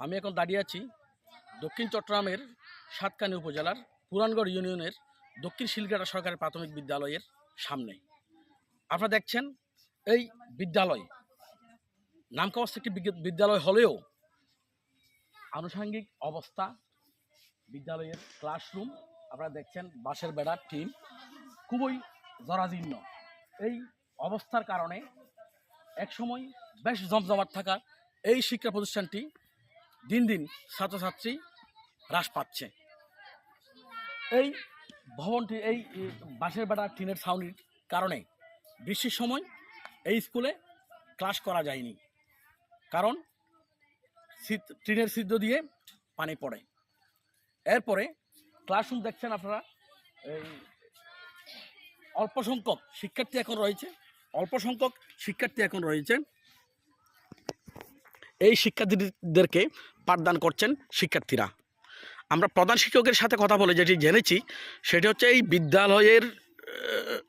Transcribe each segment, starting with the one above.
আমি এখন দাঁড়িয়ে আছি দক্ষিণ চট্টগ্রামের সাতকানি উপজেলার পুরানগড় ইউনিয়নের দক্ষিণ শিলগাটা সরকারি প্রাথমিক বিদ্যালয়ের সামনে। আপনারা দেখছেন এই বিদ্যালয়। নামকাওয়াস্ত একটি বিদ্যালয় হলেও আনুষঙ্গিক অবস্থা, বিদ্যালয়ের ক্লাসরুম, আপনারা দেখছেন বাঁশের বেড়ার টিম খুবই জরাজীর্ণ। এই অবস্থার কারণে একসময় বেশ জমজমাট থাকা এই শিক্ষা প্রতিষ্ঠানটি দিন দিন ছাত্রছাত্রী হ্রাস পাচ্ছে। এই ভবনটি এই বাঁশের বেড়া টিনের ছাউনির কারণে বৃষ্টির সময় এই স্কুলে ক্লাস করা যায়নি। কারণ টিনের সিদ্ধ দিয়ে পানি পড়ে। এরপরে ক্লাসরুম দেখছেন আপনারা, এই অল্প সংখ্যক শিক্ষার্থী এখন রয়েছে। অল্প সংখ্যক শিক্ষার্থী এখন রয়েছে। শিক্ষার্থীদেরকে পাঠদান করছেন শিক্ষার্থীরা। আমরা প্রধান শিক্ষকের সাথে কথা বলে যেটি জেনেছি, সেটি হচ্ছে এই বিদ্যালয়ের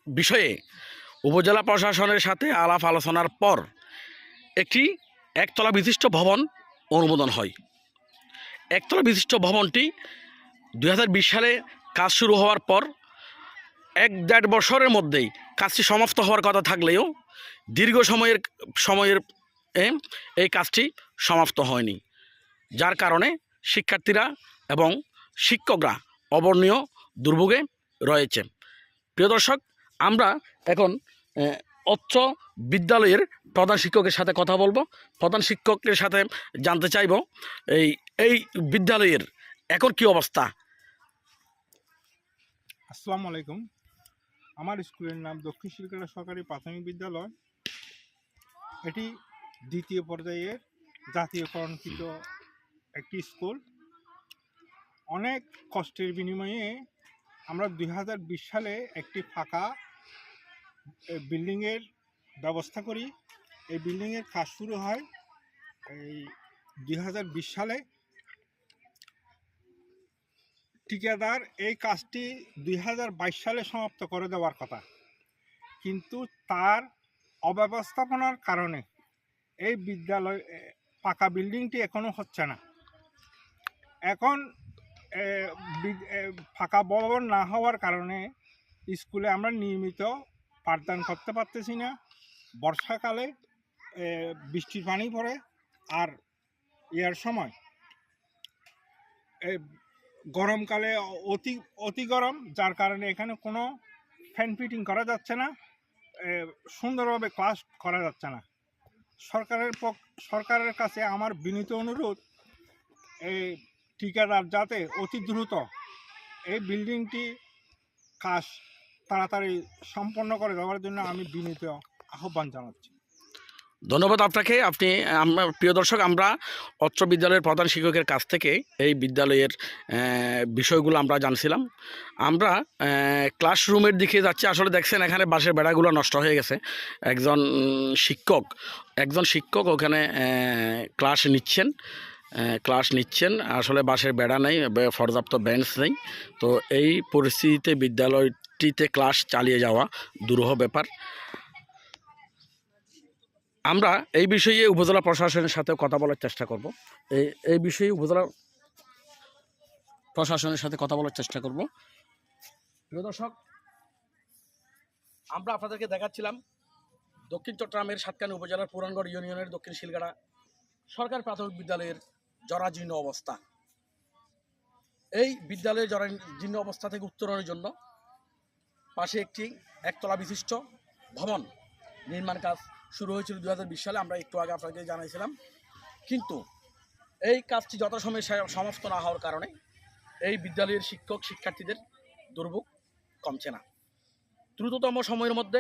বিষয়ে উপজেলা প্রশাসনের সাথে আলাপ আলোচনার পর একটি একতলা বিশিষ্ট ভবন অনুমোদন হয়। একতলা বিশিষ্ট ভবনটি দু হাজার বিশ সালে কাজ শুরু হওয়ার পর এক দেড় বছরের মধ্যেই কাজটি সমাপ্ত হওয়ার কথা থাকলেও দীর্ঘ সময়ের সময়ের এই কাজটি সমাপ্ত হয়নি। যার কারণে শিক্ষার্থীরা এবং শিক্ষকরা অবর্ণীয় দুর্ভোগে রয়েছে। প্রিয় দর্শক, আমরা এখন অত্র বিদ্যালয়ের প্রধান শিক্ষকের সাথে কথা বলব। প্রধান শিক্ষকের সাথে জানতে চাইব, এই এই বিদ্যালয়ের এখন কি অবস্থা? আসসালামু আলাইকুম। আমার স্কুলের নাম দক্ষিণ শিলকাটা সরকারি প্রাথমিক বিদ্যালয়। এটি দ্বিতীয় পর্যায়ের জাতীয়করণকৃত একটি স্কুল। অনেক কষ্টের বিনিময়ে আমরা দুই হাজার বিশ সালে একটি ফাঁকা বিল্ডিংয়ের ব্যবস্থা করি। এই বিল্ডিংয়ের কাজ শুরু হয় এই দুই হাজার বিশ সালে। ঠিকাদার এই কাজটি দুই হাজার বাইশ সালে সমাপ্ত করে দেওয়ার কথা। কিন্তু তার অব্যবস্থাপনার কারণে এই বিদ্যালয় পাকা বিল্ডিংটি এখনও হচ্ছে না। এখন ফাঁকা ভবন না হওয়ার কারণে স্কুলে আমরা নিয়মিত পাঠদান করতে পারতেছি না। বর্ষাকালে বৃষ্টির পানি পড়ে আর ইয়ার সময়। গরমকালে অতি অতি গরম, যার কারণে এখানে কোনো ফ্যান ফিটিং করা যাচ্ছে না। সুন্দরভাবে ক্লাস করা যাচ্ছে না। সরকারের পক্ষ সরকারের কাছে আমার বিনীত অনুরোধ, এই ঠিকাদার যাতে অতি দ্রুত এই বিল্ডিংটি কাজ তাড়াতাড়ি সম্পন্ন করে দেওয়ার জন্য আমি বিনীত আহ্বান জানাচ্ছি। ধন্যবাদ আপনাকে। আপনি, আমরা, প্রিয় দর্শক, আমরা অত্র বিদ্যালয়ের প্রধান শিক্ষকের কাছ থেকে এই বিদ্যালয়ের বিষয়গুলো আমরা জানছিলাম। আমরা ক্লাসরুমের দিকে যাচ্ছি। আসলে দেখছেন, এখানে বাসের বেড়াগুলো নষ্ট হয়ে গেছে। একজন শিক্ষক একজন শিক্ষক ওখানে ক্লাস নিচ্ছেন ক্লাস নিচ্ছেন। আসলে বাসের বেড়া নেই পর্যাপ্ত বেঞ্চ নেই। তো এই পরিস্থিতিতে বিদ্যালয়টিতে ক্লাস চালিয়ে যাওয়া দুরূহ ব্যাপার। আমরা এই বিষয়ে উপজেলা প্রশাসনের সাথে কথা বলার চেষ্টা করব। এই এই বিষয়ে উপজেলা প্রশাসনের সাথে কথা বলার চেষ্টা করব। প্রিয় দর্শক, আমরা আপনাদেরকে দেখাচ্ছিলাম দক্ষিণ চট্টগ্রামের সাতকানি উপজেলার পুরানগড় ইউনিয়নের দক্ষিণ শিলগাড়া সরকার প্রাথমিক বিদ্যালয়ের জরাজীর্ণ অবস্থা। এই বিদ্যালয়ের জরাজীর্ণ অবস্থা থেকে উত্তরণের জন্য পাশে একটি একতলা বিশিষ্ট ভবন নির্মাণ কাজ শুরু হয়েছিল দু হাজার বিশ সালে, আমরা একটু আগে আপনাকে জানাইছিলাম। কিন্তু এই কাজটি যথাসময়ে সমাপ্ত না হওয়ার কারণে এই বিদ্যালয়ের শিক্ষক, শিক্ষার্থীদের দুর্ভোগ কমছে না। দ্রুততম সময়ের মধ্যে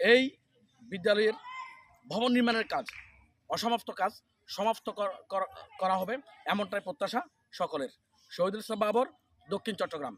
এই বিদ্যালয়ের ভবন নির্মাণের কাজ, অসমাপ্ত কাজ সমাপ্ত করা হবে, এমনটাই প্রত্যাশা সকলের। শহীদুল ইসলাম বাবর, দক্ষিণ চট্টগ্রাম।